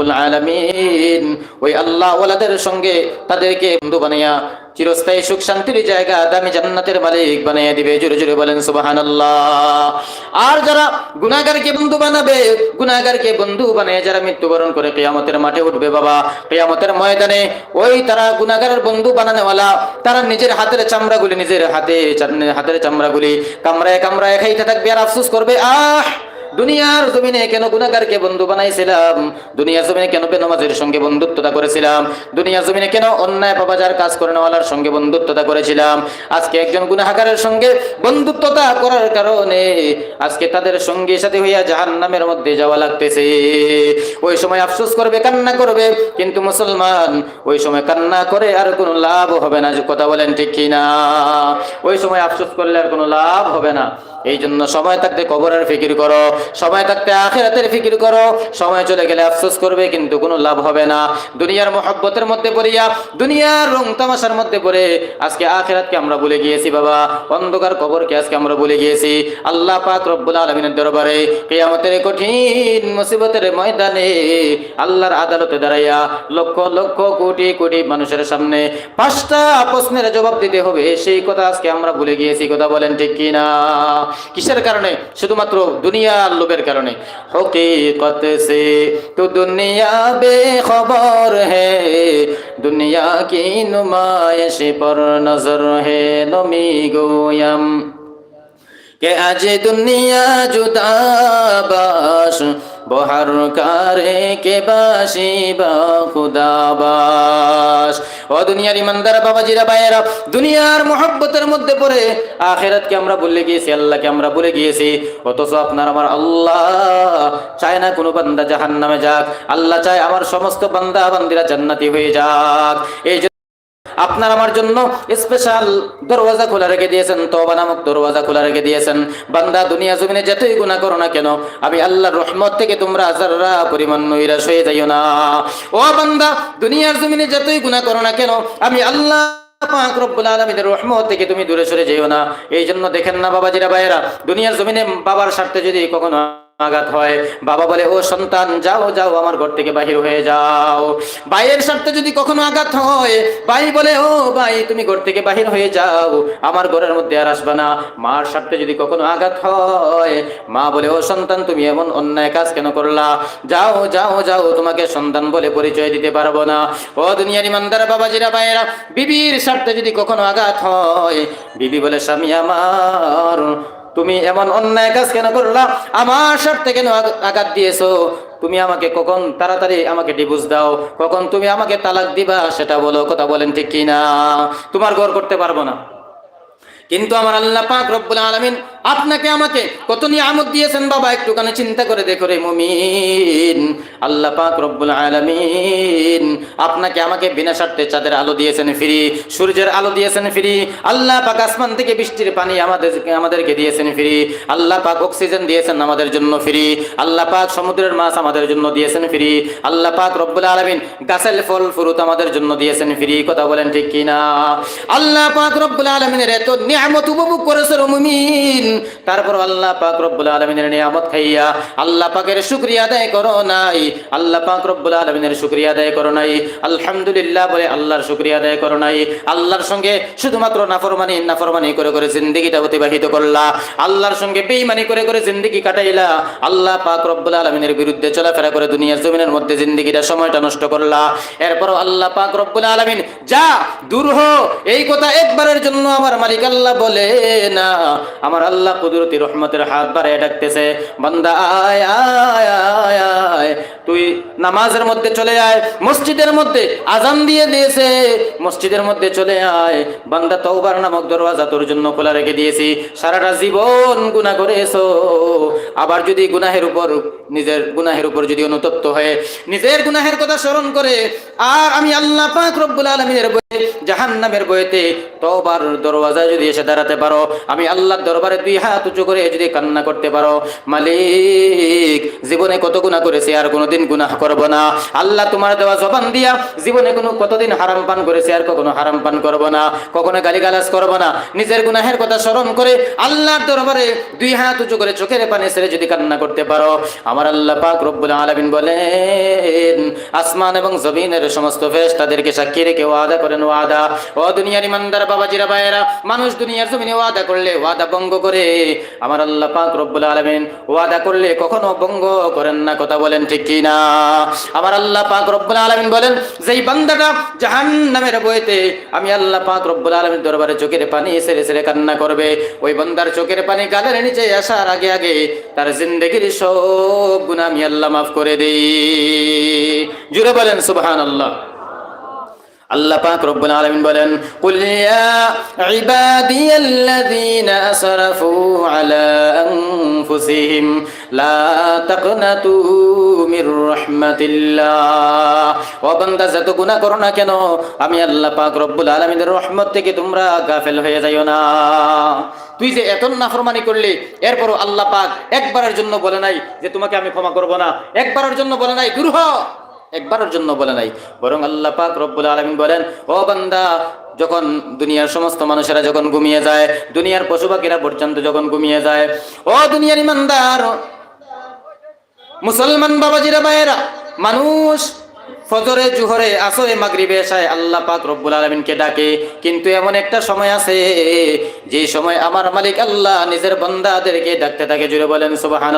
আলামিন। ওই আল্লাহ ওয়ালাদের সঙ্গে তাদেরকে বন্ধু বানাইয়া চিরস্থায়ী সুখ শান্তির জায়গা দামি জান্নাতের মালিক বানাইয়া দিবে। জোরে জোরে বলেন, সুবহানাল্লাহ। আর যারা গুনাহগারকে বন্ধু বানাবে, গুনাহগারকে বন্ধু বানিয়ে যারা মৃত্যুবরণ করে কিয়ামতের মাঠে উঠবে বাবা, কিয়ামতের ময়দানে ওই তারা গুনাহগারের বন্ধু বানানোওয়ালা, তারা নিজের হাতের চামড়াগুলি, নিজের হাতে, হাতের চামড়াগুলি কামড়ায় কামড়ায় খাইতে থাকবে আর আফসোস করবে, আহ! দুনিয়ার জমিনে কেন গুনাহগারকে বন্ধু বানাইছিলাম? দুনিয়ার জমিনে কেন বেনমাজের সঙ্গে বন্ধুত্বতা করেছিলাম? দুনিয়ার জমিনে কেন অন্যায় পাপাজার কাজ করে নেওয়ালার সঙ্গে বন্ধুত্বতা করেছিলাম? আজকে একজন গুনাহগারের সঙ্গে বন্ধুত্বতা করার কারণে আজকে তাদের সঙ্গে সাথে হইয়া জাহান নামের মধ্যে যাওয়া লাগতেছে। ওই সময় আফসোস করবে, কান্না করবে, কিন্তু মুসলমান ওই সময় কান্না করে আর কোনো লাভ হবে না যে কথা বলেন ঠিক কিনা? ওই সময় আফসোস করলে আর কোনো লাভ হবে না। এই জন্য সময় থাকতে কবরের ফিকির করো সময় থাকতে আখেরাতের ফিকির করো, সময় চলে গেলে আফসোস করবে কিন্তু কোনো লাভ হবে না। দুনিয়ার মহব্বতের মধ্যে পড়িয়া, দুনিয়ার রং তামাশার মধ্যে পড়ে আজকে আখেরাতকে আমরা ভুলে গিয়েছি বাবা, অন্ধকার কবরকে আজকে আমরা ভুলে গিয়েছি। আল্লাহ পাক রব্বুল আলমিনের দরবারে কেয়ামতের কঠিন মুসিবতের ময়দানে আল্লাহর আদালতে দাঁড়াইয়া লক্ষ লক্ষ কোটি কোটি মানুষের সামনে পাঁচটা প্রশ্নের জবাব দিতে হবে, সেই কথা আজকে আমরা ভুলে গিয়েছি, কথা বলেন ঠিক কিনা? কিসের কারণে? শুধুমাত্র দুনিয়ার লোভের কারণে। হকিকত সে তো দুনিয়া বে খবর হে, দুনিয়া কি নুমায়শ পর নজর হে নমি গোয়াম। কে আজ দুনিয়া জুদাবাস বহার কারে কে বাসি বা খুদাবাস ও দুনিয়ার ইমানদার বাবাজিরা, ভাইয়েরা, দুনিয়ার মোহাব্বতের মধ্যে পড়ে আখেরাতকে আমরা ভুলে গিয়েছি, আল্লাহকে আমরা ভুলে গিয়েছি। অথচ আপনার আমার আল্লাহ চায় না কোনো বান্দা জাহান নামে যাক। আল্লাহ চায় আমার সমস্ত বান্দা বান্দিরা জান্নাতি হয়ে যাক। এই আপনার আমার জন্য স্পেশাল দরওয়াজা খোলা রেখে দিয়েছেন তবা নামক দরওয়াজা খোলা রেখে দিয়েছেন। বান্দা দুনিয়া জমিনে যতই গুণা করো না কেন, আমি আল্লাহর রহমত থেকে তোমরা হাজাররা পরিমাণ নৈরাশ হয়ে যাইও না। ও বান্দা, দুনিয়ার জমিনে যতই গুণা করো না কেন, আমি আল্লাহ থেকে তুমি দূরে সরে যেও না। এই জন্য দেখেন না বাবাজিরা, ভাইয়েরা, দুনিয়ার জমিনে বাবার স্বার্থে যদি কখনো আঘাত হয়। বাবা বলে, ও সন্তান, যাও যাও, আমার ঘর থেকে বাহির হয়ে যাও। ভাইয়ের স্বার্থে যদি কখনো আঘাত হয়, ভাই বলে, ও ভাই, তুমি ঘর থেকে বাহির হয়ে যাও, আমার ঘরের মধ্যে আর আসবে না। মার স্বার্থে যদি কখনো আঘাত হয়, মা বলে, ও সন্তান, তুমি এমন অন্যায় কাজ কেন করলা? যাও যাও যাও, তোমাকে সন্তান বলে পরিচয় দিতে পারব না। ও দুনিয়ার ইমানদার বাবাজিরা, ভাইয়েরা, বিবির স্বার্থে যদি কখনো আঘাত হয়, বিবি বলে, স্বামী আমার তুমি এমন অন্যায় কাজ কেন করলা? আমার স্বার্থে কেন আঘ- আঘাত দিয়েছ? তুমি আমাকে কখন তাড়াতাড়ি আমাকে ডিভোর্স দাও? কখন তুমি আমাকে তালাক দিবা? সেটা বলো, কথা বলেন ঠিক কিনা? তোমার ঘর করতে পারব না। কিন্তু আমার আল্লাহ পাক রব্বুল আলামিন আপনাকে আমাকে কত নিয়ামত দিয়েছেন বাবা? একটুখানি চিন্তা করে দেখো রে মুমিন। আল্লাহ পাক রব্বুল আলামিন আপনাকে আমাকে বিনা স্বার্থে চাঁদের আলো দিয়েছেন ফ্রি, সূর্যের আলো দিয়েছেন ফ্রি, আল্লাহ পাক আসমান থেকে বৃষ্টির পানি আমাদের আমাদেরকে দিয়েছেন ফ্রি, আল্লাহ পাক অক্সিজেন দিয়েছেন আমাদের জন্য ফ্রি, আল্লাহ পাক সমুদ্রের মাছ আমাদের জন্য দিয়েছেন ফ্রি, আল্লাহ পাক রব্বুল আলামিন গাছের ফল ফুরুত আমাদের জন্য দিয়েছেন ফ্রি। কথা বলেন ঠিক কিনা? আল্লাহ পাক রব্বুল আলামিনের এত নিয়ামত উপভোগ করেছে মুমিন। তারপর আল্লাহ পাক রব্বুল আলামিনের নিয়ামত খাইয়া আল্লাহ পাকের শুকরিয়া আদায় করো নাই। আল্লাহ পাক রব্বুল আলামিনের শুকরিয়া আদায় করো নাই। আলহামদুলিল্লাহ বলে আল্লাহর শুকরিয়া আদায় করো নাই। আল্লাহর সঙ্গে শুধুমাত্র নাফরমানি নাফরমানি করে করে জিন্দেগিটা অতিবাহিত করলা। আল্লাহর সঙ্গে বেঈমানি করে করে জিন্দেগি কাটাইলা। আল্লাহ পাক রব্বুল আলামিনের বিরুদ্ধে চলাফেরা করে দুনিয়ার জমিনের মধ্যে জিন্দেগিটা সময়টা নষ্ট করলা। এরপর আল্লাহ পাক রব্বুল আলামিন, যা, দূর হো। এই কথা একবারের জন্য আমার মালিক আল্লাহ বলে না। আমার আল্লাহ কুদরতি রহমতের হাত বাড়ায় ডাকতেছে, বান্দা, আয় আয় আয় আয়। তুই নামাজের মধ্যে চলে আয়, মসজিদের মধ্যে আজান দিয়ে দিয়েছে। মসজিদের মধ্যে চলে আয়। বান্দা, তওবার নামক দরওয়াজা তোর জন্য খোলা রেখে দিয়েছি। সারাটা জীবন গুনাহ করেছ। আবার যদি গুনাহের উপর, নিজের গুনাহের উপর যদি অনুতপ্ত হয়ে, নিজের গুনাহের কথা স্মরণ করে, আর আমি আল্লাহ পাক রব্বুল আলমিনের বইয়ে, জাহান্নামের বইতে তবার দরওয়াজা যদি এসে দাঁড়াতে পারো, আমি আল্লাহর দরবারে দুই হাত উঁচু করে যদি কান্না করতে পারো। মালিক, জীবনে কত গুনাহ করেছি আর কোনোদিন গুনাহ করব না। আল্লাহ তোমার দেওয়া জবান দিয়া জীবনে কোনো কতদিন হারাম পান করেছি আর কখনো হারাম পান করব না। কখনো গালিগালাজ করব না। নিজের গুনাহের কথা স্মরণ করে আল্লাহর দরবারে দুই হাত উঁচু করে চোখের পানি ছেড়ে যদি কান্না করতে পারো, আমার আল্লাহ পাক রব্বুল আলামিন বলেন, আসমান এবং জমিনের সমস্ত ফেস তাদেরকে সাক্ষী রেখে ওয়াদা করেন, ওয়াদা। ও দুনিয়ার ইমানদার বাবাজিরা, ভাইয়েরা, মানুষ দুনিয়ার জমিনে ওয়াদা করলে ওয়াদা ভঙ্গ করে আমার আল্লাহ পাক রব্বুল আলামিন ওয়াদা করলে কখনো ভঙ্গ করেন না, কথা বলেন ঠিক কি না আমার আল্লাহ পাক রব্বুল আলামিন বলেন, যেই বান্দাটা জাহান্নামের বইতে আমি আল্লাহ পাক রব্বুল আলামিন দরবারে চোখের পানি ছেড়ে ছেড়ে কান্না করবে, ওই বান্দার চোখের পানি গালের নিচে আসার আগে আগে তার জিন্দগির সব গুনাহ আমি আল্লাহ মাফ করে দেই। জুড়ে বলেন, সুবহানাল্লাহ। আল্লাহ পাক রব্বুল আলামিন বলেন, কুল ইয়া ইবাদিয়াল্লাযীনা আসরাফু আলা আনফুসিহিম, লা তাকনাতু মির রাহমাতিল্লাহ। ও বান্দা, যত গুনাহ করো না কেন, আমি আল্লাহ পাক রব্বুল আলামিনের রহমত থেকে তোমরা গাফেল হয়ে যাইও না। তুই যে এত নাফরমানি করলি, এরপরও আল্লাহ পাক একবারের জন্য বলে নাই যে তোমাকে আমি ক্ষমা করব না। একবারের জন্য বলে নাই দূর হ একবারের জন্য বলে নাই। বরং আল্লাহ পাক রব্বুল আলমিন বলেন, ও বান্দা, যখন দুনিয়ার সমস্ত মানুষেরা যখন ঘুমিয়ে যায়, দুনিয়ার পশু পাখিরা পর্যন্ত যখন ঘুমিয়ে যায়, ও দুনিয়ার ইমানদার, মুসলমান বাবাজিরা, ভাইয়েরা, মানুষ ফজরে, জুহরে, আসরে, মাগরিবে এসায় আল্লাহ পাক রব্বুল আলমিনকে ডাকে। কিন্তু এমন একটা সময় আছে, যে সময় আমার মালিক আল্লাহ নিজের বন্দাদেরকে ডাকতে থাকে। জুড়ে বলেন সুবাহান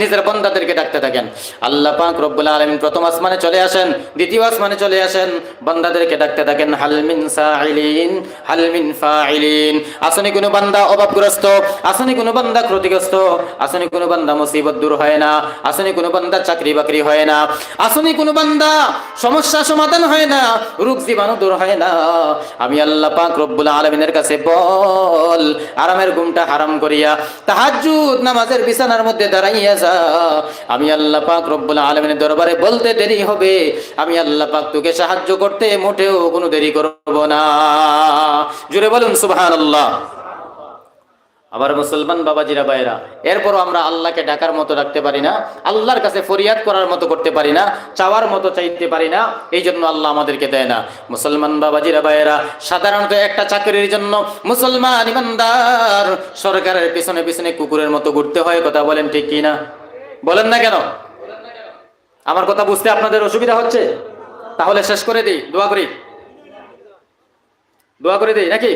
নিজের বন্দাদেরকে ডাকতে থাকেন। আল্লাহ পাক রব্বুল আলমিন প্রথম আসমানে চলে আসেন, দ্বিতীয় আসমানে চলে আসেন, বন্দাদেরকে ডাকতে থাকেন হালমিন সাইলিন হালমিন ফাইলিন আসনি কোনো বান্দা অভাবগ্রস্ত আসনি কোনো বান্দা ক্ষতিগ্রস্ত আসনি কোনো বান্দা মুসিবত দূর হয় না আসনি কোনো বান্দা চাকরি বাকরি হয় না আসনি কোনো বান্দা, সমস্যা সমাধান হয় না, রোগ জীবাণু দূর হয় না। আমি আল্লাহ পাক রব্বুল আলমিনের কাছে বল, আরামের ঘুমটা হারাম করিয়া তাহাজ্জুদ নামাজের বিছানার মধ্যে দাঁড়াইয়া যা। আমি আল্লাহ পাক রব্বুল আলমিনের দরবারে বলতে দেরি হবে। আমি আল্লাহ পাক তোকে সাহায্য করতে মোটেও কোনো দেরি করব না। জুড়ে বলুন, সুবহানাল্লাহ। আবার মুসলমান বাবাজিরা ভাইরা এরপরও আমরা আল্লাহকে ডাকার মতো ডাকতে পারি না, আল্লাহর কাছে ফরিয়াদ করার মতো করতে পারি না, চাওয়ার মতো চাইতে পারি না এই জন্য আল্লাহ আমাদেরকে দেয় না। মুসলমান বাবাজিরা ভাইরা সাধারণত একটা চাকরির জন্য মুসলমান ইমানদার সরকারের পিছনে পিছনে কুকুরের মতো ঘুরতে হয়, কথা বলেন ঠিক কি না? বলেন না কেন? আমার কথা বুঝতে আপনাদের অসুবিধা হচ্ছে? তাহলে শেষ করে দিই, দোয়া করি। দোয়া করে দিই, নাকি?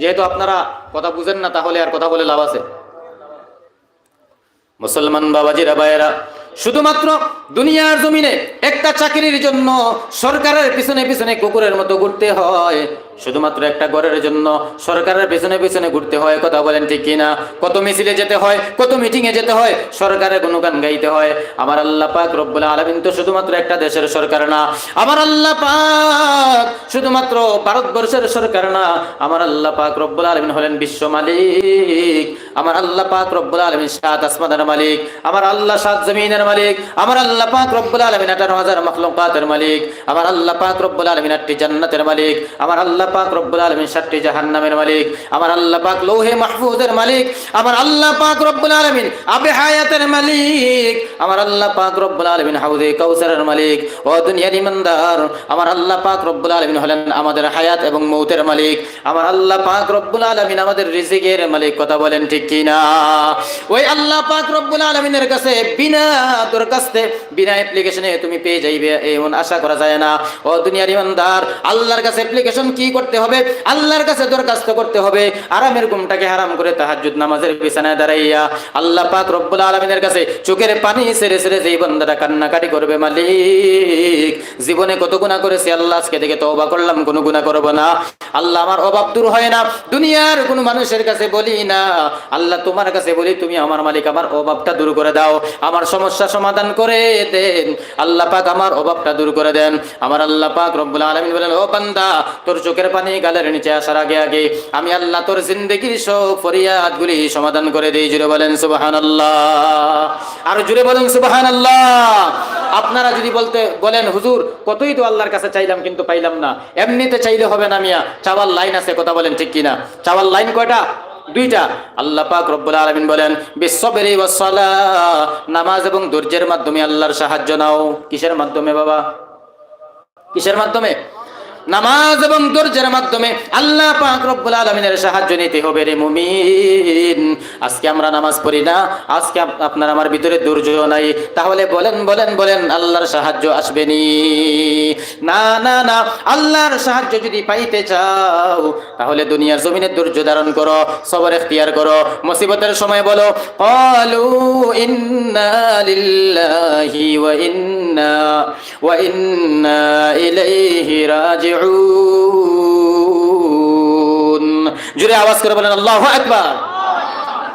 যেহেতু আপনারা কথা বুঝেন না, তাহলে আর কথা বলে লাভ আছে। মুসলমান বাবাজিরা, ভাইয়েরা, শুধুমাত্র দুনিয়ার জমিনে একটা চাকরির জন্য সরকারের পিছনে পিছনে কুকুরের মতো ঘুরতে হয়। শুধুমাত্র একটা ঘরের জন্য সরকারের পেছনে পেছনে ঘুরতে হয়, কথা বলেন ঠিক কিনা? কত মিছিলে যেতে হয়, কত মিটিং এ যেতে হয়, সরকারের গুণগান গাইতে হয়। আমার আল্লাহ পাক রব্বুল আলমিন তো শুধুমাত্র একটা দেশের সরকার না। আমার আল্লাহ পাক শুধুমাত্র ভারতবর্ষের সরকার না। আমার আল্লাহ পাক রব্বুল আলমিন হলেন বিশ্ব মালিক। আমার আল্লাহ পাক রব্বুল আলমিন সাত আসমানের মালিক। আমার আল্লাহ সাত জমিনের মালিক। আমার আল্লাহ পাক রব্বুল আলমিন আঠারো হাজার মখলুকাতের মালিক। আমার আল্লাহ পাক রব্বুল আলমিন আটটি জান্নাতের মালিক। আমার আল্লাহ পাক রব্বুল আলমিন সাতটি জাহান্নামের মালিক, আমার আল্লাহ পাক লৌহে মাহফুজের মালিক, আমার আল্লাহ পাক রব্বুল আলমিন আবে হায়াতের মালিক, আমার আল্লাহ পাক রব্বুল আলমিন হাউদে কৌসারের মালিক, ও দুনিয়ার ইমানদার, আমার আল্লাহ পাক রব্বুল আলমিন হলেন আমাদের হায়াত এবং মৌতের মালিক, আমার আল্লাহ পাক রব্বুল আলমিন আমাদের রিজিকের মালিক, কথা বলেন ঠিক ওই আল্লাহ পাক রব্বুল আলমিনের কাছে বিনা বিনা অ্যাপ্লিকেশনে তুমি পেয়ে যাইবে, এমন আশা করা যায় না। ও দুনিয়ার ইমানদার, আল্লাহর কাছে অ্যাপ্লিকেশন কি করতে হবে, আল্লাহর কাছে দরখাস্ত করতে হবে, আরামের ঘুমটাকে হারাম করে তাহাজ্জুদ নামাজের বিছানায় দাঁড়াইয়া আল্লাহ পাক রব্বুল আলমিনের কাছে চোখের পানি সেরে সেরে যেই বন্দাটা কান্নাকাটি করবে মালিক, জীবনে কত গুণা করেছি আল্লাহ, আজকে থেকে তওবা করলাম, কোনো গুণা করব না। আল্লাহ আমার অভাব দূর হয় না, দুনিয়ার কোনো মানুষের কাছে বলি না। আল্লাহ তোমার কাছে বলি, তুমি আমার মালিক, আমার অভাবটা দূর করে দাও, আমার সমস্যা সমাধান করে দেন। আল্লাহ পাক আমার অভাবটা দূর করে দেন। আমার আল্লাহ পাক রব্বুল আলামিন বলেন, ও বান্দা, তোর চোখের চোখের পানি গালের নিচে আসার আগে আগে আমি আল্লাহ তোর জিন্দগির সব ফরিয়াদগুলি সমাধান করে দিই। জুড়ে বলেন সুবাহান আল্লাহ আর জুড়ে বলেন সুবাহান আল্লাহ আপনারা যদি বলতে, বলেন, হুজুর, কতই তো আল্লাহর কাছে চাইলাম কিন্তু পাইলাম না। এমনিতে চাইলে হবে না মিয়া। চাওয়ার লাইন আছে, কথা বলেন ঠিক কিনা? চাওয়ার লাইন কয়টা? দুইটা। আল্লাহ পাক রব্বুল আলামিন বলেন বিশ্ববেরি ওয়াসসালা নামাজ এবং ধৈর্যের মাধ্যমে আল্লাহর সাহায্য নাও। কিসের মাধ্যমে বাবা? কিসের মাধ্যমে? নামাজ এবং ধৈর্যের মাধ্যমে আল্লাহ পাক রব্বুল আলামিনের সাহায্য নিতে হবে রে মুমিন। আজকে আমরা নামাজ পড়ি না, আজকে আপ- আপনার আমার ভিতরে ধৈর্য নাই। তাহলে বলেন বলেন বলেন, আল্লাহর সাহায্য আসবেনি না? না না আল্লাহর সাহায্য যদি পাইতে চাও, তাহলে দুনিয়ার জমিনে ধৈর্য ধারণ করো, সবর এখতিয়ার করো, মুসিবতের সময় বলো ক্বালু ইন্না লিল্লাহি ওয়া ইন্না ওয়া ইন্না ইলাইহি রাজিউন। জুড়ে আওয়াজ করে বলেন আল্লাহু আকবার।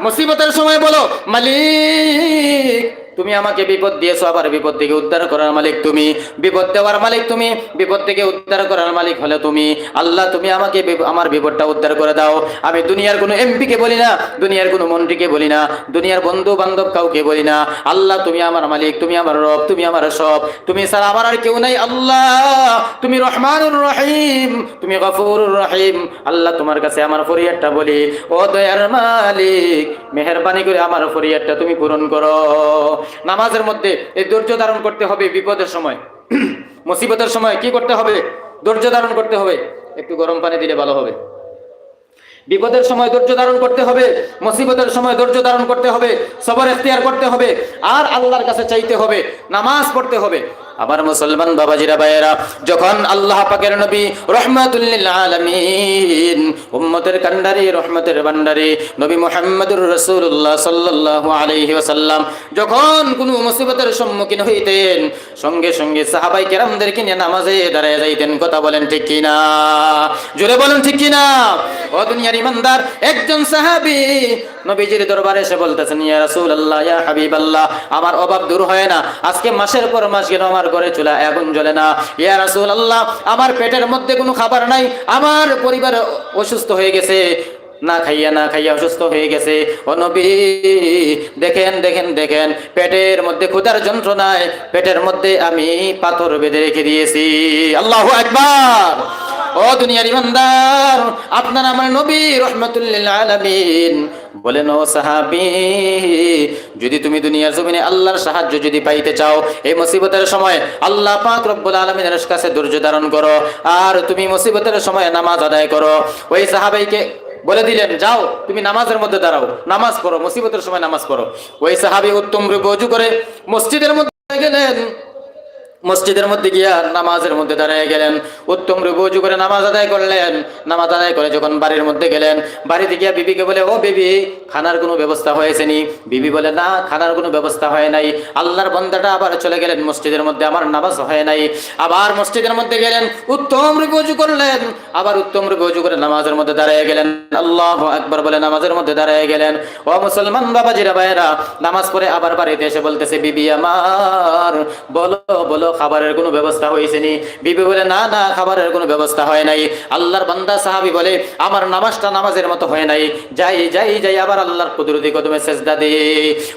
মুসিবতের সময় বলো মালিক তুমি আমাকে বিপদ দিয়েছ, আবার বিপদ থেকে উদ্ধার করার মালিক তুমি। বিপদ দেওয়ার মালিক তুমি, বিপদ থেকে উদ্ধার করার মালিক হলে তুমি। আল্লাহ, তুমি আমাকে আমার বিপদটা উদ্ধার করে দাও। আমি দুনিয়ার কোনো এমপি কে বলি না, দুনিয়ার কোনো মন্ত্রীকে বলি না, দুনিয়ার বন্ধু বান্ধব কাউকে বলি না। আল্লাহ, তুমি আমার মালিক, তুমি আমার রব, তুমি আমার সব। তুমি ছাড়া আমার আর কেউ নাই, আল্লাহ। তুমি রহমানুর রহিম, তুমি গফুরুর রহিম। আল্লাহ, তোমার কাছে আমার ফরিয়াদটা বলি। ও দয়ার মালিক, মেহরবানি করে আমার ফরিয়াদটা তুমি পূরণ করো। নামাজের মধ্যে এই ধৈর্য ধারণ করতে হবে বিপদের সময়। মুসিবতের সময় কি করতে হবে? ধৈর্য ধারণ করতে হবে। একটু গরম পানি দিলে ভালো হবে। বিপদের সময় ধৈর্য ধারণ করতে হবে, মুসিবতের সময় ধৈর্য ধারণ করতে হবে, সবার এখতিয়ার করতে হবে, আর আল্লাহর কাছে চাইতে হবে, নামাজ পড়তে হবে। আবার মুসলমান বাবাজিরা ভাইয়েরা, যখন আল্লাহ পাকের নবী রহমাতুল্লিল আলামিন, উম্মতের কান্ডারি রহমতের ভান্ডারি নবী মুহাম্মদুর রাসূলুল্লাহ সাল্লাল্লাহু আলাইহি ওয়াসাল্লাম যখন কোনো মুসিবতের সম্মুখীন হইতেন, সঙ্গে সঙ্গে সাহাবাই কেরামদেরকে নিয়ে নামাজে দাঁড়ায় যাইতেন। কথা বলেন ঠিক কিনা? জোরে বলেন ঠিক কিনা? ও দুনিয়ার ইমানদার, একজন সাহাবী নবীজির দরবারে এসে বলতেছেন, ইয়া রাসূলুল্লাহ, ইয়া হাবিবাল্লাহ, আমার অভাব দূর হয় না। আজকে মাসের পর মাস গেল, আমার ঘরে চলে আগুন জ্বলে না। ইয়া রাসূলুল্লাহ, আমার পেটের মধ্যে কোনো খাবার নাই, আমার পরিবার অসুস্থ হয়ে গেছে। না খাইয়া না খাইয়া অসুস্থ হয়ে গেছে। ও নবী, দেখেন দেখেন দেখেন, পেটের মধ্যে ক্ষুধার যন্ত্রণায়, পেটের মধ্যে আমি পাথর বেঁধে রেখে দিয়েছি। আল্লাহু আকবার! ও দুনিয়ার ইমানদার, আপনার আমার নবী রহমতুল্লিল আলামিন বলেন, ও সাহাবি, যদি তুমি দুনিয়ার জমিনে আল্লাহর সাহায্য যদি পাইতে চাও, এই মুসিবতের সময় আল্লাহ পাক রব্বুল আলমিনের কাছে ধৈর্য ধারণ করো। আর তুমি মুসিবতের সময় নামাজ আদায় করো। ওই সাহাবাইকে বলে দিলেন, যাও, তুমি নামাজের মধ্যে দাঁড়াও, নামাজ পড়ো, মুসিবতের সময় নামাজ পড়ো। ওই সাহাবি উত্তম রূপে অজু করে মসজিদের মধ্যে গেলেন। মসজিদের মধ্যে গিয়া নামাজের মধ্যে দাঁড়িয়ে গেলেন। উত্তম রূপে উজু করে নামাজ আদায় করলেন। নামাজ আদায় করে যখন বাড়ির মধ্যে গেলেন, বাড়িতে গিয়া বিবিকে বলে, ও বিবি, খানার কোনো ব্যবস্থা হয়েছে নি? বিবি বলে, না, খানার কোনো ব্যবস্থা হয় নাই। আল্লাহর বন্দাটা আবার চলে গেলেন মসজিদের মধ্যে, আমার নামাজ হয় নাই। আবার মসজিদের মধ্যে গেলেন, উত্তম রূপে উজু করলেন। আবার উত্তম রূপে উজু করে নামাজের মধ্যে দাঁড়িয়ে গেলেন। আল্লাহ একবার বলে নামাজের মধ্যে দাঁড়িয়ে গেলেন। ও মুসলমান বাবাজিরা, ভাইয়েরা, নামাজ পড়ে আবার বাড়িতে এসে বলতেছে, বিবি আমার, বলো বলো খাবারের কোনো ব্যবস্থা হয়েছে নি? বিবি বলে, না না, খাবারের কোনো ব্যবস্থা হয় নাই। আল্লাহর বান্দা সাহাবি বলে, আমার নামাজটা নামাজের মতো হয় নাই। যাই যাই যাই, আবার আল্লাহর কুদরতি কদমে সেজদা দে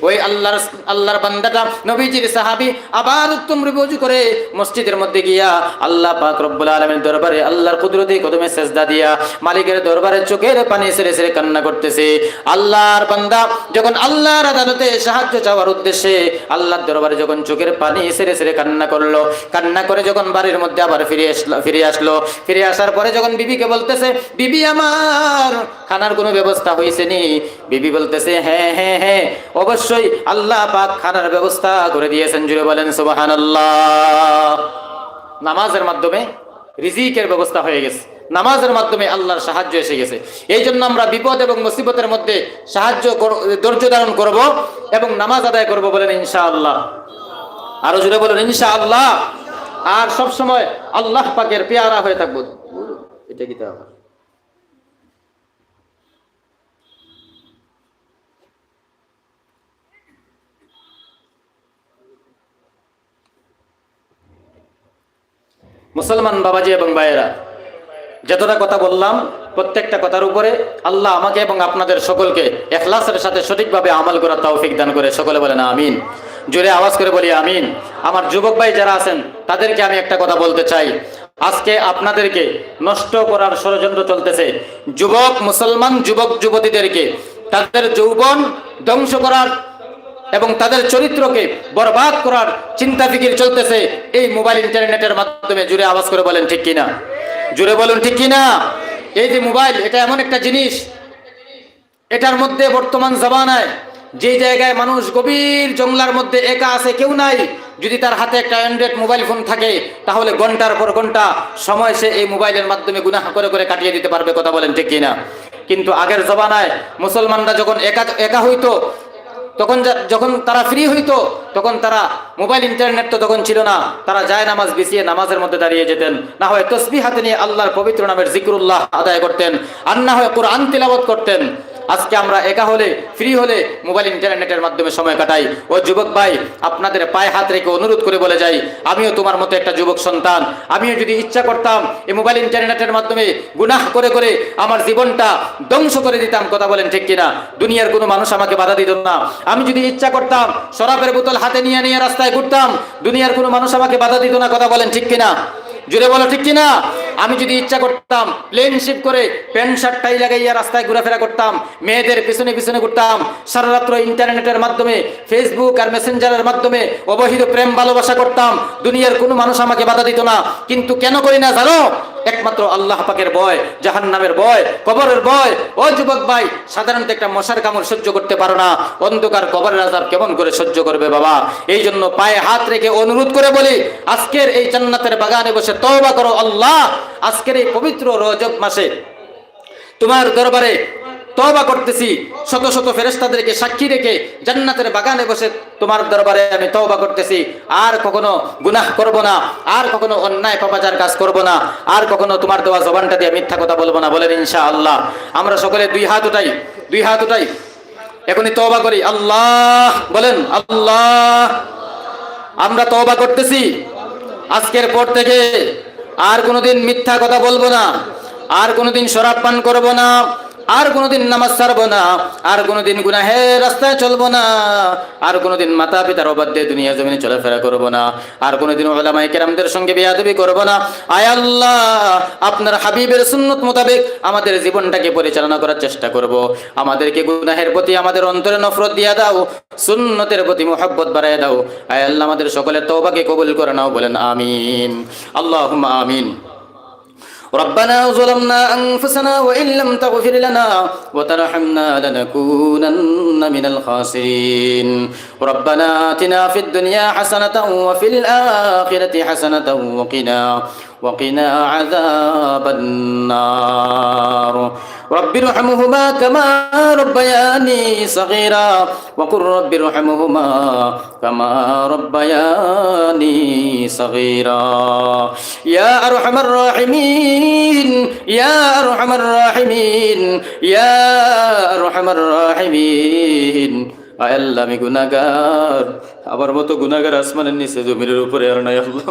ওই আল্লাহর আল্লাহর বান্দাটা, নবীজির সাহাবি আবার উত্তম রুবুজু করে মসজিদের মধ্যে গিয়া আল্লাহ পাক রব্বুল আলামিনের দরবারে আল্লাহর কুদরতি কদমে সেজদা দিয়া মালিকের দরবারে চোখের পানি সেরে সেরে কান্না করতেছে। আল্লাহর বান্দা যখন আল্লাহর আদালতে সাহায্য চাওয়ার উদ্দেশ্যে আল্লাহর দরবারে যখন চোখের পানি সেরে সেরে কান্না করল কান্না করে যখন বাড়ির মধ্যে আবার ফিরে আসলো ফিরে আসলো। ফিরে আসার পরে যখন বিবিকে বলতেছে, বিবি আমার! খানার কোনো ব্যবস্থা হয়েছে নি? বিবি বলতেছে হ্যাঁ হ্যাঁ হ্যাঁ অবশ্যই আল্লাহ পাক খানার ব্যবস্থা করে দিয়েছেন। জুড়ে বলেন, সুবহানাল্লাহ! নামাজের মাধ্যমে রিজিকের ব্যবস্থা হয়ে গেছে। নামাজের মাধ্যমে আল্লাহর সাহায্য এসে গেছে। এই জন্য আমরা বিপদ এবং মুসিবতের মধ্যে সাহায্য ধৈর্য ধারণ করব এবং নামাজ আদায় করব বলেন ইনশাআল্লাহ। আরও জুড়ে বলেন, ইনশাআল্লাহ। আর সব সময় আল্লাহ পাকের পেয়ারা হয়ে থাকব। এটা কি তা মুসলমান বাবাজি এবং ভাইয়েরা, যতটা কথা বললাম, প্রত্যেকটা কথার উপরে আল্লাহ আমাকে এবং আপনাদের সকলকে এখলাসের সাথে সঠিকভাবে আমল করার তৌফিক দান করে, সকলে বলেন আমিন। জোরে আওয়াজ করে বলি, আমিন। আমার যুবক ভাই যারা আছেন, তাদেরকে আমি একটা কথা বলতে চাই। আজকে আপনাদেরকে নষ্ট করার ষড়যন্ত্র চলতেছে। যুবক, মুসলমান, যুবক, যুবতীদেরকে তাদের যৌবন ধ্বংস করার এবং তাদের চরিত্রকে বরবাদ করার চিন্তা ফিকির চলতেছে এই মোবাইল, ইন্টারনেটের মাধ্যমে। জুড়ে আওয়াজ করে বলেন, ঠিক কিনা? জুড়ে বলুন, ঠিক কিনা? এই যে মোবাইল, এটা এমন একটা জিনিস, এটার মধ্যে বর্তমান জামানায় যে জায়গায় মানুষ গভীর জঙ্গলার মধ্যে একা আছে, কেউ নাই, যদি তার হাতে একটা অ্যান্ড্রয়েড মোবাইল ফোন থাকে, তাহলে ঘণ্টার পর ঘণ্টা সময় সে এই মোবাইলের মাধ্যমে গুনাহ করে করে কাটিয়ে দিতে পারবে, কথা বলেন ঠিক কিনা? কিন্তু আগের জমানায় মুসলমানরা যখন একা একা হইতো, তখন যখন তারা ফ্রি হইতো, তখন তারা মোবাইল ইন্টারনেট তো তখন ছিল না, তারা যায় নামাজ বিছিয়ে নামাজের মধ্যে দাঁড়িয়ে যেতেন। না হয় তসবি হাতে নিয়ে আল্লাহর পবিত্র নামের জিক্রুল্লাহ আদায় করতেন, আর না হয় কোরআন তিলাবত করতেন। আজকে আমরা একা হলে ফ্রি হলে মোবাইল ইন্টারনেটের মাধ্যমে সময় কাটাই। ও যুবক ভাই, আপনাদের পায়ে হাত রেখে অনুরোধ করে বলে যাই, আমিও তোমার মতো একটা যুবক সন্তান। আমিও যদি ইচ্ছা করতাম, এই মোবাইল ইন্টারনেটের মাধ্যমে গুনাহ করে করে আমার জীবনটা ধ্বংস করে দিতাম, কথা বলেন ঠিক কিনা? দুনিয়ার কোনো মানুষ আমাকে বাধা দিত না। আমি যদি ইচ্ছা করতাম, শরাবের বোতল হাতে নিয়ে নিয়ে রাস্তায় ঘুরতাম, দুনিয়ার কোনো মানুষ আমাকে বাধা দিত না, কথা বলেন ঠিক কিনা? জুড়ে বলো, ঠিক কিনা? আমি যদি ইচ্ছা করতাম প্লেন শিপ করে প্যান্ট, শার্ট টাই লাগাইয়া রাস্তায় ঘোরাফেরা করতাম, মেয়েদের পিছনে পিছনে ঘুরতাম সারা রাত্র ইন্টারনেটের মাধ্যমে ফেসবুক আর মেসেঞ্জারের মাধ্যমে অবহিত প্রেম ভালোবাসা করতাম, দুনিয়ার কোনো মানুষ আমাকে বাধা দিত না। কিন্তু কেন করি না, জানো? একমাত্র আল্লাহ পাকের বয় জাহান নামের ভয়, কবরের ভয়। ও যুবক ভাই, সাধারণত একটা মশার কামড় সহ্য করতে পারো না। অন্ধকার কবরের আজাব কেমন করে সহ্য করবে বাবা? এই জন্য পায়ে হাত রেখে অনুরোধ করে বলি, আজকের এই জান্নাতের বাগানে বসে তওবা করো আল্লাহ। আজকের এই পবিত্র রজব মাসে তোমার দরবারে তওবা করতেছি। শত শত ফেরেশতাদেরকে সাক্ষী রেখে জান্নাতের বাগানে বসে তোমার দরবারে আমি তওবা করতেছি। আর কখনো গুনাহ করব না, আর কখনো অন্যায় পাপাচার কাজ করব না, আর কখনো তোমার দেওয়া জবানটা দিয়ে মিথ্যা কথা বলব না, বলেন ইনশা আল্লাহ আমরা সকলে দুই হাত উঠাই, দুই হাত উঠাই। এখনই তওবা করি, আল্লাহ, বলেন, আল্লাহ। আমরা তওবা করতেছি। আজকের পর থেকে আর কোনোদিন মিথ্যা কথা বলব না, আর কোনোদিন শরাব পান করব না আর কোনোদিন নামাজ ছাড়বো না, আর কোনোদিন গুনাহের রাস্তায় চলবো না, আর কোনোদিন মাতা পিতার অবাধ্যে দুনিয়া জমিনে চলাফেরা করব না, আর কোনোদিন ওলামাই কেরামদের সঙ্গে বিয়াদবি করব না। আয় আল্লাহ, আপনার হাবিবের সুন্নত মোতাবেক আমাদের জীবনটাকে পরিচালনা করার চেষ্টা করব। আমাদেরকে গুনাহের প্রতি আমাদের অন্তরে নফরত দিয়া দাও, সুন্নতের প্রতি মোহাব্বত বাড়ায় দাও। আয় আল্লাহ, আমাদের সকলের তওবাকে কবুল করে নাও, বলেন আমিন। আল্লাহ আমিন। ربنا ظلمنا أنفسنا وإن لم تغفر لنا وترحمنا لنكونن من الخاسرين. ربنا آتنا في الدنيا حسنة وفي الآخرة حسنة وقنا وقنا عذاب النار. رب ارحمهما كما ربياني صغيرا وقل رب ارحمهما كما ربياني صغيرا يا أرحم الراحمين يا أرحم الراحمين يا أرحم الراحمين আয় আল্লাহ আমি গুনাগার আবার মতো গুনাগার আসমানের নিচে জমির উপরে আর নাই আল্লাহ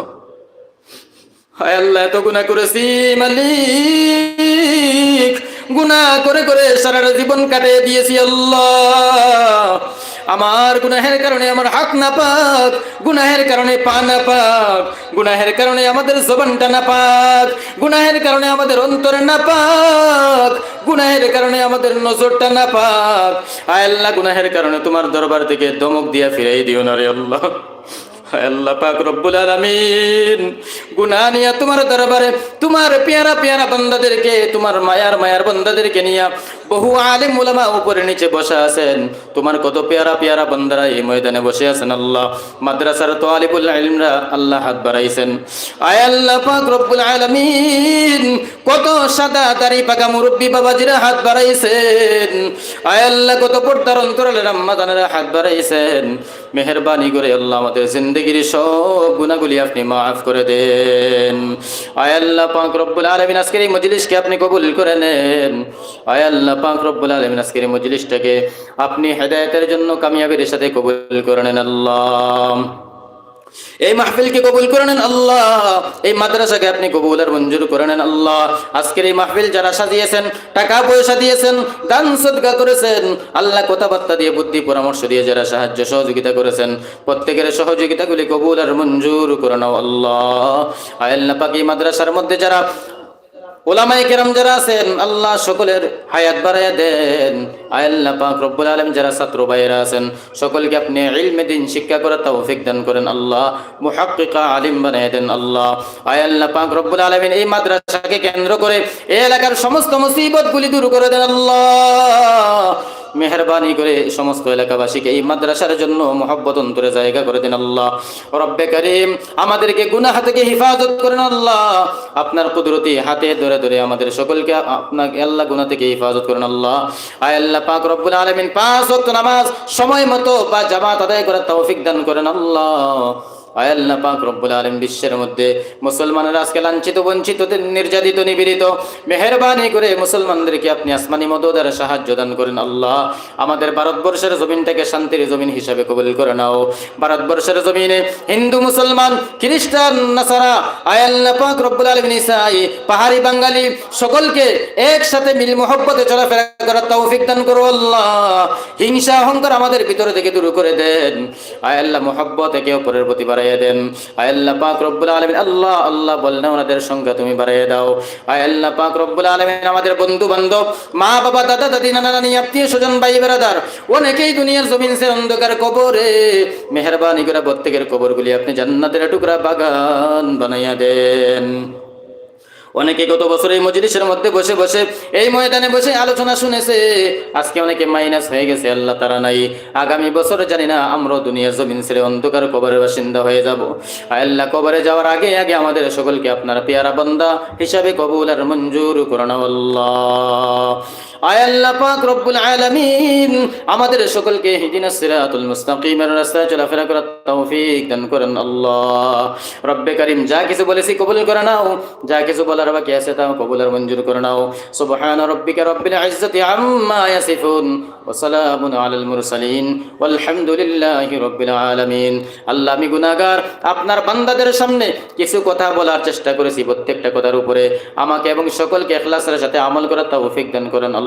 হায় আল্লাহ এত গুনাহ করেছি মালিক গুনাহ করে করে সারা জীবন কাটিয়ে দিয়েছি আল্লাহ। আমার গুনাহের কারণে আমার হাত না পাক, গুনাহের কারণে পা না পাক, গুনাহের কারণে আমাদের জবানটা না পাক, গুনাহের কারণে আমাদের অন্তর না পাক, গুনাহের কারণে আমাদের নজরটা না পাক। আয় আল্লাহ, গুনাহের কারণে তোমার দরবার থেকে দমক দিয়া ফিরাই দিও না রে আল্লাহ। আল্লাহ পাক রব্বুল আলামিন। গুনাহ নিয়ে তোমার দরবারে, তোমার পেয়ারা পেয়ারা বান্দাদেরকে, তোমার মায়ার মায়ার বান্দাদেরকে নিয়ে বহু আলিম উলামা উপরে নিচে বসে আছেন। তোমার কত পেয়ারা পেয়ারা বান্দারা এই ময়দানে বসে আছেন আল্লাহ। মাদ্রাসার তো আলিবুল ইলমরা আল্লাহ হাত বাড়াইছেন। আয় আল্লাহ পাক রব্বুল আলামিন, কত সাদা দাড়ি পাকা মুরব্বী বাবাজিরা হাত বাড়াইছেন। আয় আল্লাহ কত পর্দার অন্তরালের আম্মাদানেরা হাত বাড়াইছেন। মেহরবানি করে আল্লাহ আমাদের জিন্দগির সব গুণাগুলি আপনি মাফ করে দেন। আয় আল্লাহ পাক রব্বুল আলমিন, আজকের এই মজলিসকে আপনি কবুল করে নেন। আয় আল্লাহ পাক রব্বুল আলমিন আজকের এই মজলিসটাকে আপনি হেদায়তের জন্য কামিয়াবির সাথে কবুল করে নেন, আল্লাহ। এই মাহফিলকে কবুল করে নেন, আল্লাহ। এই মাদ্রাসাকে আপনি কবুল আর মঞ্জুর করে নেন, আল্লাহ। আজকের এই মাহফিল যারা সাজিয়েছেন টাকা পয়সা দিয়েছেন, দান সদকা করেছেন, আল্লাহ কথাবার্তা দিয়ে, বুদ্ধি পরামর্শ দিয়ে যারা সাহায্য সহযোগিতা করেছেন, প্রত্যেকের সহযোগিতাগুলি কবুল আর মঞ্জুর করে নাও, আল্লাহ। আয়াল্লাহ পাকি মাদ্রাসার মধ্যে যারা ওলামাই কেরাম যারা আছেন, আল্লাহ সকলের হায়াত বাড়াইয়া দেন। পাক রব্বুল আলম যারা ছাত্র আছেন, সকলকে আপনি ইলমে দিন, শিক্ষা দান করেন আল্লাহ। মুহাক্কিকা আলিম দেন আল্লাহ। পাক রব্বুল আলমিন এই মাদ্রাসাকে কেন্দ্র করে এই এলাকার সমস্ত মুসিবত গুলি দূর করে দেন আল্লাহ। মেহরবানি করে সমস্ত এলাকাবাসীকে এই মাদ্রাসার জন্য মহব্বত অন্তরে জায়গা করে দিন আল্লাহ। রব্বে করিম, আমাদেরকে গুনাহ থেকে হিফাজত করেন আল্লাহ। আপনার কুদরতি হাতে ধরে ধরে আমাদের সকলকে আপনাকে আল্লাহ গুনা থেকে হেফাজত করেন, আল্লাহ। আয় আল্লাহ পাক রব্বুল আলামিন পাঁচ ওয়াক্ত নামাজ সময় মতো বা জামাত আদায় করার তৌফিক দান করেন, আল্লাহ। পাহাড়ি বাঙালি সকলকে একসাথে মিল মোহব্বতে চলাফেরা করার তৌফিক দান করো আল্লাহ। হিংসা, অহংকার আমাদের ভিতরে থেকে দূর করে দেন। আয় আল্লাহ, মোহব্বত একে অপরের প্রতি দেন। পাক রব্বুল আলমিন, আল্লাহ আল্লাহ ওনাদের সংখ্যা তুমি দাও। পাক রব্বুল আলমিন, আমাদের বন্ধু বান্ধব মা, বাবা, দাদা, দাদি, নানা, নানি, আত্মীয় স্বজন, ভাই, বেড়াদার, অনেকেই দুনিয়ার জমিন সে অন্ধকার কবরে মেহরবানি করে প্রত্যেকের কবরগুলি আপনি জান্নাতের টুকরা বাগান বানাইয়া দেন। অনেকে গত বছর এই মজলিসের মধ্যে বসে বসে এই ময়দানে বসে আলোচনা শুনেছে। আজকে অনেকে মাইনাস হয়ে গেছে, আল্লাহ তারা নাই। আগামী বছর জানি না, আমরা দুনিয়ার জমিন ছেড়ে অন্ধকার কবরের বাসিন্দা হয়ে যাব। আল্লাহ, কবরে যাওয়ার আগে আগে আমাদের সকলকে আপনার পেয়ারা বান্দা হিসাবে কবুল আর মঞ্জুর করোনা আল্লাহ। আয় আল্লাহ পাক রব্বুল আলামিন, আমাদের সকলকে হিদিনাস সিরাতুল মুস্তাকিমের রাস্তায় চলাফেরা করার তৌফিক দান করেন আল্লাহ। রব্বে করিম, যা কিছু বলেছি কবুল করে নাও, যা কিছু বলার বাকি আছে তা কবুল মঞ্জুর করে নাও। সুবহান রব্বিকা রব্বিল ইজ্জাতি আম্মা ইয়াসিফুন, ওয়া সালামুন আলাল মুরসালিন, ওয়ালহামদুলিল্লাহি রব্বিল আলামিন। আল্লাহ, আমি গুনাহগার, আপনার বান্দাদের সামনে কিছু কথা বলার চেষ্টা করেছি প্রত্যেকটা কথার উপরে। আমাকে এবং সকলকে ইখলাসের সাথে আমল করার তৌফিক দান করেন আল্লাহ।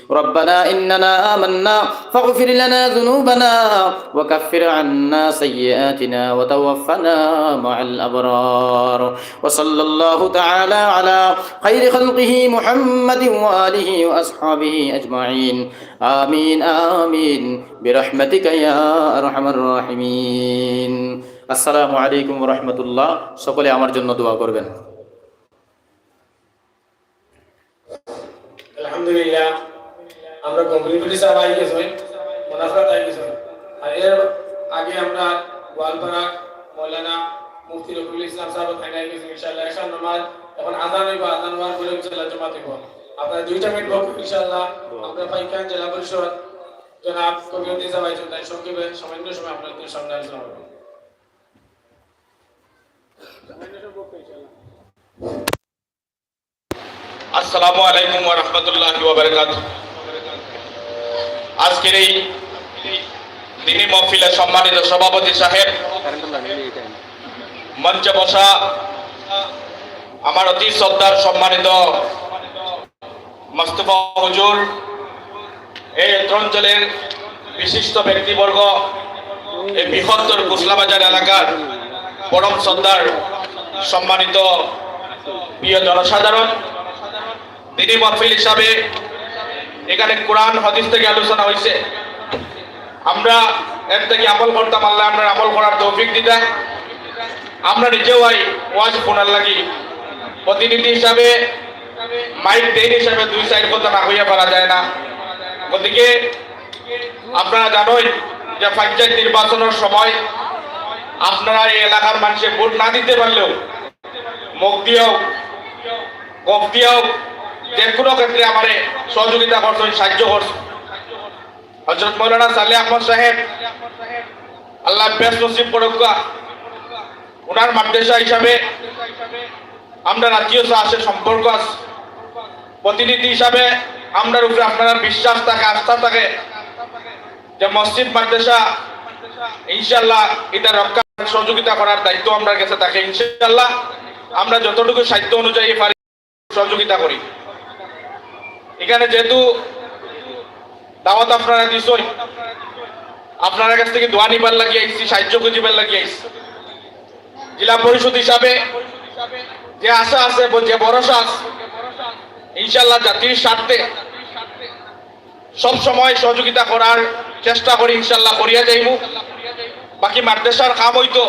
ربنا إننا آمنا فاغفر لنا ذنوبنا وكفر عنا سيئاتنا وتوفنا مع الأبرار وصلى الله تعالى على خير خلقه محمد وآله وأصحابه أجمعين آمين آمين برحمتك يا أرحم الراحمين আসসালামু আলাইকুম রহমতুল্লাহ সকলে আমার জন্য দোয়া করবেন আলহামদুলিল্লাহ আমরা কমপ্লিটলি সব আই গেছি মুনাফাত আই গেছি আর এর আগে আমরা গোয়ালপাড়া, মৌলানা মুফতি রফিকুল ইসলাম সাহেব খাইনা আই গেছি, ইনশাআল্লাহ এশার নামাজ এখন আজান হইব, আজান হওয়ার পরে ইনশাআল্লাহ জমাতে হইব। আপনারা দুইটা মিনিট বক, ইনশাআল্লাহ আমরা পাইকান জেলা পরিষদ, জনাব কবিয়ত ইসলাম আইছেন তাই সংক্ষেপে সামান্য সময় আপনাদের সামনে আলোচনা করব। আসসালামু আলাইকুম ওয়া রাহমাতুল্লাহি ওয়া বারাকাতুহু। আজকের এই দিনী মহফিলের সম্মানিত সভাপতি সাহেব, মঞ্চে বসা, আমার অতি শ্রদ্ধার সম্মানিত মোস্তফা হুজুর, এই অঞ্চলের বিশিষ্ট ব্যক্তিবর্গ, এই বৃহত্তর কুসলাবাজার এলাকার পরম শ্রদ্ধার সম্মানিত প্রিয় জনসাধারণ, দিনী মাহফিল হিসাবে এখানে কোরআন, হাদিস থেকে আলোচনা হয়েছে আমরা এর থেকে আমল করতাম, আল্লাহ আমরা আমল করার তৌফিক দিতাম আমরা নিজেও ওয়াজ শোনার লাগি। প্রতিনিধি হিসাবে, মাইক দেন হিসাবে দুই সাইড কথা না হইয়া পারা যায় না। গতিকে, আপনারা জানোই যে পঞ্চায়েত নির্বাচনের সময় আপনারা এই এলাকার মানুষে ভোট না দিতে পারলেও, মুখ দিয়েও গপ দিয়েও যে কোনো ক্ষেত্রে আমার সহযোগিতা করছেন, সাহায্য করছেন। হজরত মৌলানা সালে আহমদ সাহেব, আল্লাহ বেশ নসিব করুকা ওনার মাদ্রাসা হিসাবে আমরা আত্মীয়তা আছে সম্পর্ক আছে। প্রতিনিধি হিসাবে আমরার উপরে আপনার বিশ্বাস থাকে, আস্থা থাকে যে মসজিদ, মাদ্রাসা ইনশাল্লাহ এটা রক্ষা সহযোগিতা করার দায়িত্ব আমরা কাছে থাকে। ইনশাল্লাহ আমরা যতটুকু সাহিত্য অনুযায়ী পারি, সহযোগিতা করি। এখানে যেহেতু দাওয়াত আপনারা দিছই আপনার কাছ থেকে দোয়া নিবার লাগিয়ে আইসি সাহায্য খুঁজিবার লাগিয়ে আইসি জেলা পরিষদ হিসাবে যে আশা আছে যে ভরসা আছে ইনশাল্লাহ জাতির স্বার্থে সব সময় সহযোগিতা করার চেষ্টা করি ইনশাল্লাহ করিয়া যাইব। বাকি মাদ্রাসার কাম হইতো,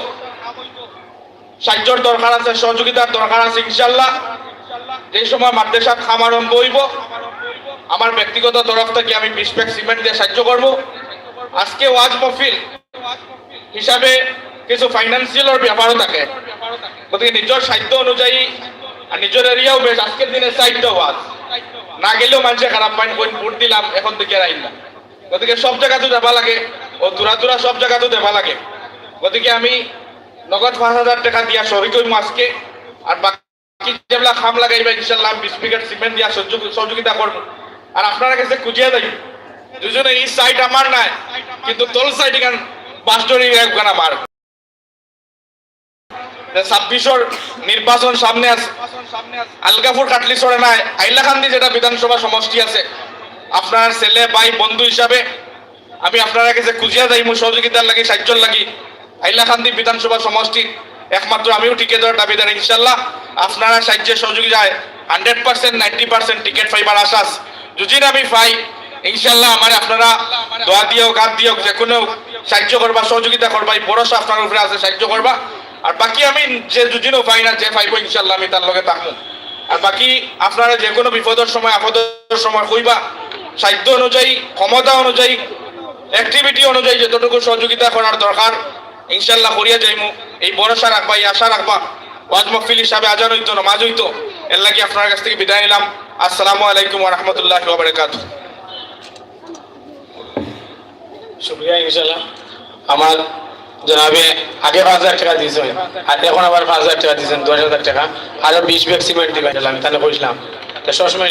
সাহায্যর দরকার আছে, সহযোগিতার দরকার আছে ইনশাল্লাহ যে সময় মাদ্রাসার খাম আরম্ভ হইব আমার ব্যক্তিগত তরফ থেকে আমি বিশ ব্যাগ সিমেন্ট দিয়ে সাহায্য করব। আজকে ওয়াজ মফিল হিসাবে কিছু ফাইন্যান্সিয়ালের ব্যাপারও থাকে। গতিকে নিজের সাহিত্য অনুযায়ী আর নিজের এরিয়াও বেশ, আজকের দিনে সাহিত্য ওয়াজ। না গেলেও মানুষে খারাপ পাইন কইন ভোট দিলাম, এখন থেকে আর আইন না। গতিকে সব জায়গাতে দেবা লাগে ও দূরা দূরা সব জায়গাতে দেবা লাগে। গতিকে আমি নগদ পাঁচ হাজার টাকা দিয়া শরিক হইম আজকে। আর বাকি যেগুলা খাম লাগাইবা, ইনশাল্লাহ বিশ প্যাকেট সিমেন্ট দিয়া সহযোগিতা করব। আর আপনারা কাছে খুঁজিয়ে দেয় দুজনে এই সাইড আমার নাই, কিন্তু তোল সাইড এখান বাস্টরি একখান আমার। ছাব্বিশর নির্বাচন সামনে আছে, আলগাপুর কাটলিছরে নাই আইলাকান্দি যেটা বিধানসভা সমষ্টি আছে, আপনার ছেলে ভাই বন্ধু হিসাবে আমি আপনারা কাছে খুঁজিয়া যাই মোৰ সহযোগিতার লাগি সাহায্যর লাগি, হাইলাকান্দি বিধানসভা সমষ্টি একমাত্র আমিও টিকেট দেওয়ার দাবিদার ইনশাল্লাহ আপনারা সাহায্যের সহযোগিতায় hundred percent ninety percent ticket পাইবার আশ্বাস। যদি না আমি পাই ইনশাল্লাহ আমার আপনারা দোয়া দিয়েও গাত দিয়েও যে কোনো সাহায্য করবা, সহযোগিতা করবা, এই ভরসা আপনার উপরে আছে, সাহায্য করবা। আর বাকি আমি যে দুদিনও পাই না, যে পাইব ইনশাল্লাহ আমি তার লগে থাকব। আর বাকি আপনারা যে কোনো বিপদের সময়, আপদের সময় কইবা সাহিত্য অনুযায়ী, ক্ষমতা অনুযায়ী অ্যাক্টিভিটি অনুযায়ী যতটুকু সহযোগিতা করার দরকার ইনশাল্লাহ করিয়া যাইমু। এই ভরসা রাখবা, এই আশা রাখবা। ওয়াজ মহফিল হিসাবে আজান হইতো, নমাজ হইতো, এর লাগি আপনার কাছ থেকে বিদায় নিলাম। আসসালামু আলাইকুম রহমতুল্লাহ বারকাত শুক্রিয়া ইনশাল্লাহ আমার জনাবে আগে পাঁচ হাজার টাকা দিয়েছেন আর এখন আবার পাঁচ হাজার টাকা দিয়েছেন দশ হাজার টাকা। আরও বিশ ব্যাগ সিমেন্ট দিবেন আমি তাহলে বুঝলাম। তো সবসময়